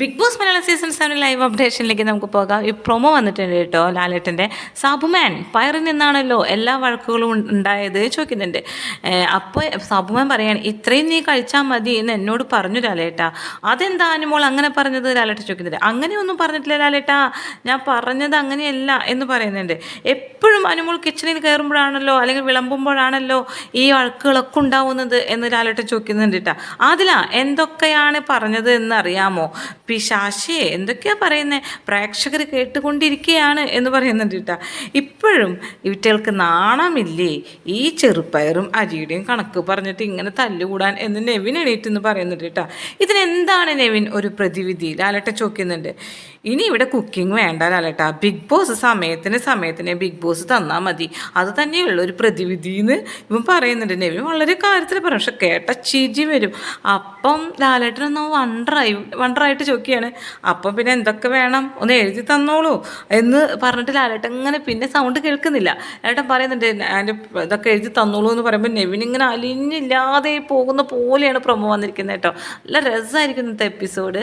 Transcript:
Big Boss Malayalam season seven live അപ്ഡേഷനിലേക്ക് നമുക്ക് പോകാം. ഈ പ്രൊമോ വന്നിട്ടുണ്ട് കേട്ടോ ലാലേട്ടന്റെ. സാബുമാൻ പയറിൽ നിന്നാണല്ലോ എല്ലാ വഴക്കുകളും ഉണ്ടായത് ചോദിക്കുന്നുണ്ട്. അപ്പോൾ സാബുമാൻ പറയാണ് ഇത്രയും നീ കഴിച്ചാൽ മതി എന്ന് എന്നോട് പറഞ്ഞു ലാലേട്ട. അതെന്താണ് അനുമോൾ അങ്ങനെ പറഞ്ഞത്? ലാലേട്ട ചോദിക്കുന്നുണ്ട്. അങ്ങനെയൊന്നും പറഞ്ഞിട്ടില്ല ലാലേട്ട. ഞാൻ പറഞ്ഞത് അങ്ങനെയല്ല എന്ന് പറയുന്നുണ്ട്. എപ്പോഴും അനുമോൾ കിച്ചണിൽ കയറുമ്പോഴാണല്ലോ അല്ലെങ്കിൽ വിളമ്പുമ്പോഴാണല്ലോ ഈ വഴക്കുകളൊക്കെ ഉണ്ടാവുന്നത് എന്ന് ലാലേട്ട ചോദിക്കുന്നുണ്ട് കേട്ടോ. അതിലാ എന്തൊക്കെയാണ് പറഞ്ഞത് എന്ന് അറിയാമോ പിശാശേ എന്തൊക്കെയാ പറയുന്നത് പ്രേക്ഷകർ കേട്ടുകൊണ്ടിരിക്കുകയാണ് എന്ന് പറയുന്നുണ്ട് കേട്ടോ. ഇപ്പോഴും ഇവറ്റകൾക്ക് നാണമില്ലേ? ഈ ചെറുപ്പയറും അരിയുടെയും കണക്ക് പറഞ്ഞിട്ട് ഇങ്ങനെ തല്ലുകൂടാൻ എന്ന് നെവിൻ എണീറ്റ് എന്ന് പറയുന്നുണ്ട് കേട്ടോ. ഇതിനെന്താണ് നെവിൻ ഒരു പ്രതിവിധി? ലാലട്ട ചോദിക്കുന്നുണ്ട്. ഇനി ഇവിടെ കുക്കിംഗ് വേണ്ട ലാലേട്ട ബിഗ് ബോസ് സമയത്തിന് സമയത്തിന് ബിഗ് ബോസ് തന്നാൽ മതി. അത് തന്നെയുള്ള ഒരു പ്രതിവിധി എന്ന് ഇവൻ പറയുന്നുണ്ട്. നെവി വളരെ കാര്യത്തിൽ പറയും. പക്ഷെ കേട്ട ചിരി വരും. അപ്പം ലാലേട്ടനൊന്ന് വണ്ടറായി വണ്ടറായിട്ട് ചോദിക്കുകയാണ്. അപ്പം പിന്നെ എന്തൊക്കെ വേണം? ഒന്ന് എഴുതി തന്നോളൂ എന്ന് പറഞ്ഞിട്ട് ലാലേട്ടൻ ഇങ്ങനെ പിന്നെ സൗണ്ട് കേൾക്കുന്നില്ല. ലാലേട്ടൻ പറയുന്നുണ്ട് അതിന്റെ ഇതൊക്കെ എഴുതി തന്നോളൂ എന്ന് പറയുമ്പോൾ നെവിൻ ഇങ്ങനെ അലിഞ്ഞില്ലാതെ പോകുന്ന പോലെയാണ് പ്രൊമോ വന്നിരിക്കുന്നത് കേട്ടോ. നല്ല രസമായിരിക്കും ഇന്നത്തെ എപ്പിസോഡ്